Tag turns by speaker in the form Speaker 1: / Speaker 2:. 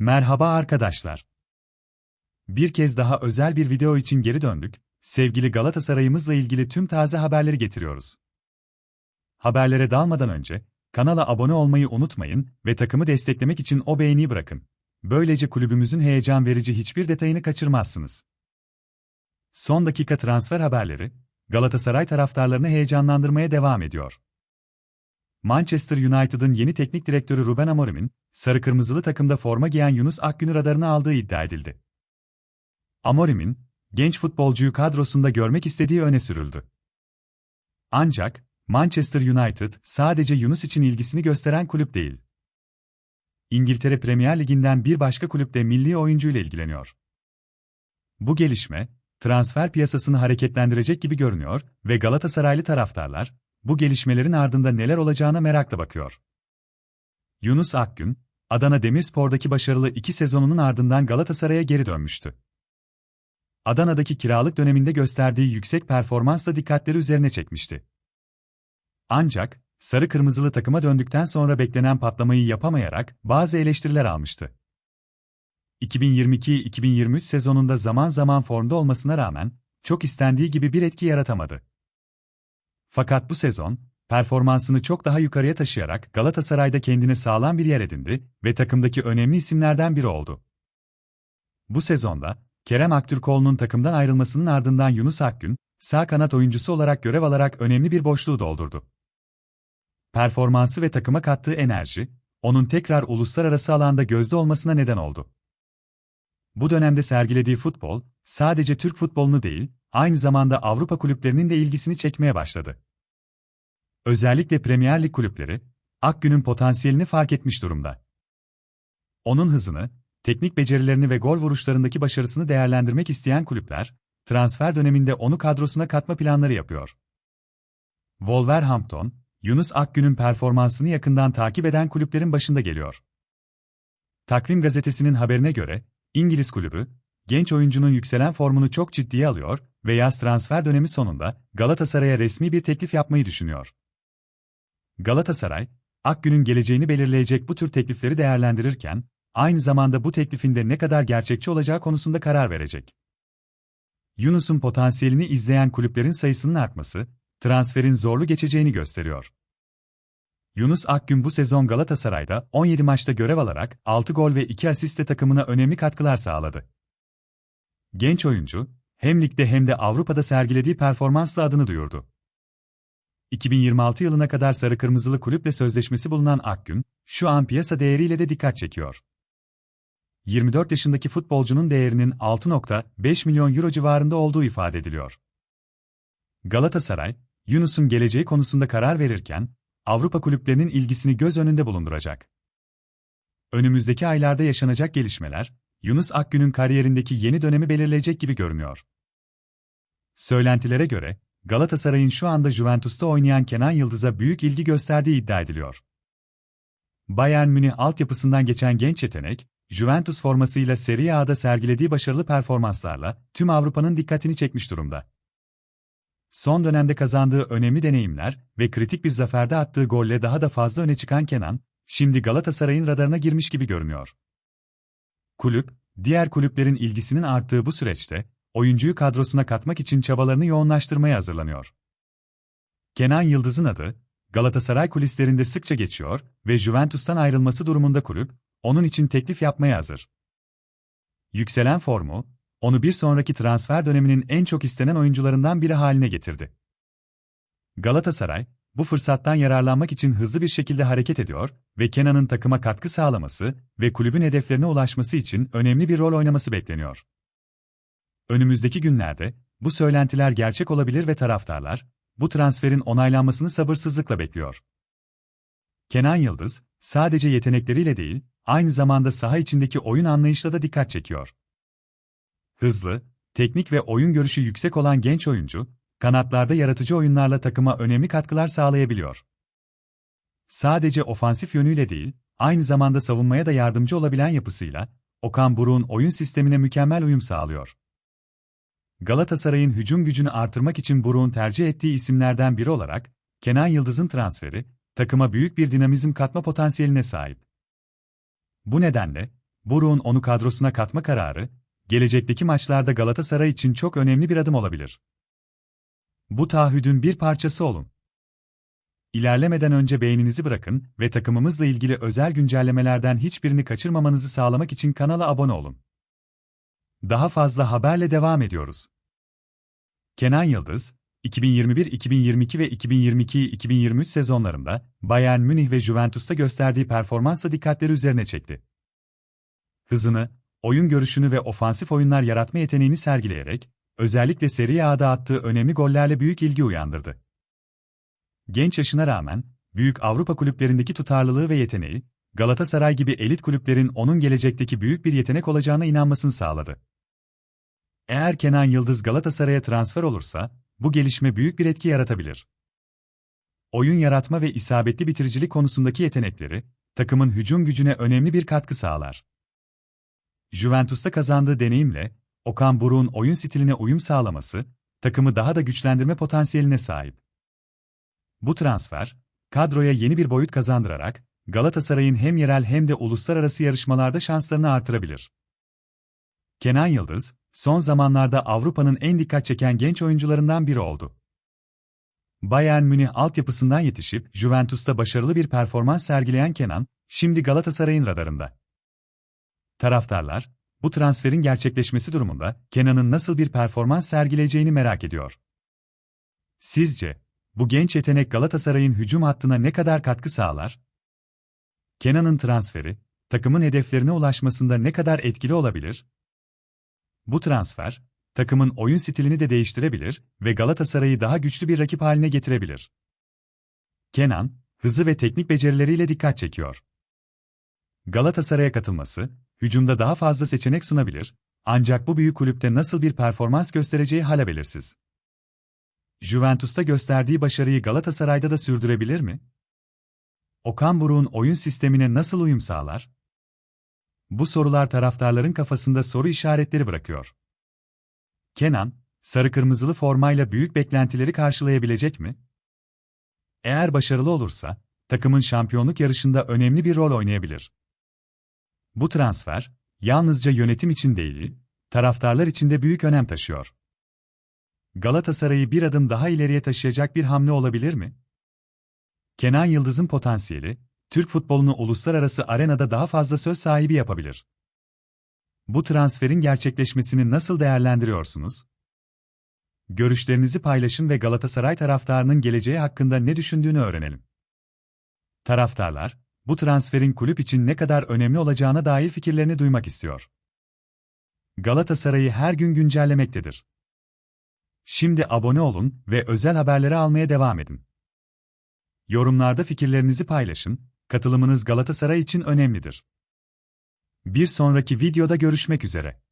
Speaker 1: Merhaba arkadaşlar. Bir kez daha özel bir video için geri döndük. Sevgili Galatasaray'ımızla ilgili tüm taze haberleri getiriyoruz. Haberlere dalmadan önce kanala abone olmayı unutmayın ve takımı desteklemek için o beğeniyi bırakın. Böylece kulübümüzün heyecan verici hiçbir detayını kaçırmazsınız. Son dakika transfer haberleri Galatasaray taraftarlarını heyecanlandırmaya devam ediyor. Manchester United'ın yeni teknik direktörü Ruben Amorim'in, sarı kırmızılı takımda forma giyen Yunus Akgün'ü radarına aldığı iddia edildi. Amorim'in, genç futbolcuyu kadrosunda görmek istediği öne sürüldü. Ancak, Manchester United sadece Yunus için ilgisini gösteren kulüp değil. İngiltere Premier Ligi'nden bir başka kulüp de milli oyuncuyla ilgileniyor. Bu gelişme, transfer piyasasını hareketlendirecek gibi görünüyor ve Galatasaraylı taraftarlar, bu gelişmelerin ardında neler olacağına merakla bakıyor. Yunus Akgün, Adana Demirspor'daki başarılı iki sezonunun ardından Galatasaray'a geri dönmüştü. Adana'daki kiralık döneminde gösterdiği yüksek performansla dikkatleri üzerine çekmişti. Ancak, sarı kırmızılı takıma döndükten sonra beklenen patlamayı yapamayarak bazı eleştiriler almıştı. 2022-2023 sezonunda zaman zaman formda olmasına rağmen, çok istendiği gibi bir etki yaratamadı. Fakat bu sezon, performansını çok daha yukarıya taşıyarak Galatasaray'da kendine sağlam bir yer edindi ve takımdaki önemli isimlerden biri oldu. Bu sezonda, Kerem Aktürkoğlu'nun takımdan ayrılmasının ardından Yunus Akgün, sağ kanat oyuncusu olarak görev alarak önemli bir boşluğu doldurdu. Performansı ve takıma kattığı enerji, onun tekrar uluslararası alanda gözde olmasına neden oldu. Bu dönemde sergilediği futbol, sadece Türk futbolunu değil, aynı zamanda Avrupa kulüplerinin de ilgisini çekmeye başladı. Özellikle Premier Lig kulüpleri, Akgün'ün potansiyelini fark etmiş durumda. Onun hızını, teknik becerilerini ve gol vuruşlarındaki başarısını değerlendirmek isteyen kulüpler, transfer döneminde onu kadrosuna katma planları yapıyor. Wolverhampton, Yunus Akgün'ün performansını yakından takip eden kulüplerin başında geliyor. Takvim gazetesinin haberine göre, İngiliz kulübü, genç oyuncunun yükselen formunu çok ciddiye alıyor ve yaz transfer dönemi sonunda Galatasaray'a resmi bir teklif yapmayı düşünüyor. Galatasaray, Akgün'ün geleceğini belirleyecek bu tür teklifleri değerlendirirken, aynı zamanda bu teklifinde ne kadar gerçekçi olacağı konusunda karar verecek. Yunus'un potansiyelini izleyen kulüplerin sayısının artması, transferin zorlu geçeceğini gösteriyor. Yunus Akgün bu sezon Galatasaray'da 17 maçta görev alarak 6 gol ve 2 asistle takımına önemli katkılar sağladı. Genç oyuncu, hem ligde hem de Avrupa'da sergilediği performansla adını duyurdu. 2026 yılına kadar sarı kırmızılı kulüple sözleşmesi bulunan Akgün, şu an piyasa değeriyle de dikkat çekiyor. 24 yaşındaki futbolcunun değerinin 6.5 milyon euro civarında olduğu ifade ediliyor. Galatasaray, Yunus'un geleceği konusunda karar verirken, Avrupa kulüplerinin ilgisini göz önünde bulunduracak. Önümüzdeki aylarda yaşanacak gelişmeler, Yunus Akgün'ün kariyerindeki yeni dönemi belirleyecek gibi görünüyor. Söylentilere göre, Galatasaray'ın şu anda Juventus'ta oynayan Kenan Yıldız'a büyük ilgi gösterdiği iddia ediliyor. Bayern Münih altyapısından geçen genç yetenek, Juventus formasıyla Serie A'da sergilediği başarılı performanslarla tüm Avrupa'nın dikkatini çekmiş durumda. Son dönemde kazandığı önemli deneyimler ve kritik bir zaferde attığı golle daha da fazla öne çıkan Kenan, şimdi Galatasaray'ın radarına girmiş gibi görünüyor. Kulüp, diğer kulüplerin ilgisinin arttığı bu süreçte, oyuncuyu kadrosuna katmak için çabalarını yoğunlaştırmaya hazırlanıyor. Kenan Yıldız'ın adı, Galatasaray kulislerinde sıkça geçiyor ve Juventus'tan ayrılması durumunda kulüp, onun için teklif yapmaya hazır. Yükselen formu, onu bir sonraki transfer döneminin en çok istenen oyuncularından biri haline getirdi. Galatasaray, bu fırsattan yararlanmak için hızlı bir şekilde hareket ediyor ve Kenan'ın takıma katkı sağlaması ve kulübün hedeflerine ulaşması için önemli bir rol oynaması bekleniyor. Önümüzdeki günlerde bu söylentiler gerçek olabilir ve taraftarlar bu transferin onaylanmasını sabırsızlıkla bekliyor. Kenan Yıldız sadece yetenekleriyle değil, aynı zamanda saha içindeki oyun anlayışla da dikkat çekiyor. Hızlı, teknik ve oyun görüşü yüksek olan genç oyuncu, kanatlarda yaratıcı oyunlarla takıma önemli katkılar sağlayabiliyor. Sadece ofansif yönüyle değil, aynı zamanda savunmaya da yardımcı olabilen yapısıyla, Okan Buruk'un oyun sistemine mükemmel uyum sağlıyor. Galatasaray'ın hücum gücünü artırmak için Buruk'un tercih ettiği isimlerden biri olarak, Kenan Yıldız'ın transferi, takıma büyük bir dinamizm katma potansiyeline sahip. Bu nedenle, Buruk'un onu kadrosuna katma kararı, gelecekteki maçlarda Galatasaray için çok önemli bir adım olabilir. Bu taahhüdün bir parçası olun. İlerlemeden önce beğeninizi bırakın ve takımımızla ilgili özel güncellemelerden hiçbirini kaçırmamanızı sağlamak için kanala abone olun. Daha fazla haberle devam ediyoruz. Kenan Yıldız, 2021-2022 ve 2022-2023 sezonlarında Bayern Münih ve Juventus'ta gösterdiği performansla dikkatleri üzerine çekti. Hızını, oyun görüşünü ve ofansif oyunlar yaratma yeteneğini sergileyerek, özellikle Serie A'da attığı önemli gollerle büyük ilgi uyandırdı. Genç yaşına rağmen, büyük Avrupa kulüplerindeki tutarlılığı ve yeteneği, Galatasaray gibi elit kulüplerin onun gelecekteki büyük bir yetenek olacağına inanmasını sağladı. Eğer Kenan Yıldız Galatasaray'a transfer olursa, bu gelişme büyük bir etki yaratabilir. Oyun yaratma ve isabetli bitiricilik konusundaki yetenekleri, takımın hücum gücüne önemli bir katkı sağlar. Juventus'ta kazandığı deneyimle, Okan Buruk'un oyun stiline uyum sağlaması, takımı daha da güçlendirme potansiyeline sahip. Bu transfer, kadroya yeni bir boyut kazandırarak, Galatasaray'ın hem yerel hem de uluslararası yarışmalarda şanslarını artırabilir. Kenan Yıldız, son zamanlarda Avrupa'nın en dikkat çeken genç oyuncularından biri oldu. Bayern Münih altyapısından yetişip Juventus'ta başarılı bir performans sergileyen Kenan, şimdi Galatasaray'ın radarında. Taraftarlar, bu transferin gerçekleşmesi durumunda Kenan'ın nasıl bir performans sergileyeceğini merak ediyor. Sizce, bu genç yetenek Galatasaray'ın hücum hattına ne kadar katkı sağlar? Kenan'ın transferi, takımın hedeflerine ulaşmasında ne kadar etkili olabilir? Bu transfer, takımın oyun stilini de değiştirebilir ve Galatasaray'ı daha güçlü bir rakip haline getirebilir. Kenan, hızı ve teknik becerileriyle dikkat çekiyor. Galatasaray'a katılması, hücumda daha fazla seçenek sunabilir, ancak bu büyük kulüpte nasıl bir performans göstereceği hala belirsiz. Juventus'ta gösterdiği başarıyı Galatasaray'da da sürdürebilir mi? Okan Buruk'un oyun sistemine nasıl uyum sağlar? Bu sorular taraftarların kafasında soru işaretleri bırakıyor. Kenan, sarı-kırmızılı formayla büyük beklentileri karşılayabilecek mi? Eğer başarılı olursa, takımın şampiyonluk yarışında önemli bir rol oynayabilir. Bu transfer, yalnızca yönetim için değil, taraftarlar için de büyük önem taşıyor. Galatasaray'ı bir adım daha ileriye taşıyacak bir hamle olabilir mi? Kenan Yıldız'ın potansiyeli, Türk futbolunu uluslararası arenada daha fazla söz sahibi yapabilir. Bu transferin gerçekleşmesini nasıl değerlendiriyorsunuz? Görüşlerinizi paylaşın ve Galatasaray taraftarının geleceği hakkında ne düşündüğünü öğrenelim. Taraftarlar, bu transferin kulüp için ne kadar önemli olacağına dair fikirlerini duymak istiyor. Galatasaray'ı her gün güncellemektedir. Şimdi abone olun ve özel haberleri almaya devam edin. Yorumlarda fikirlerinizi paylaşın, katılımınız Galatasaray için önemlidir. Bir sonraki videoda görüşmek üzere.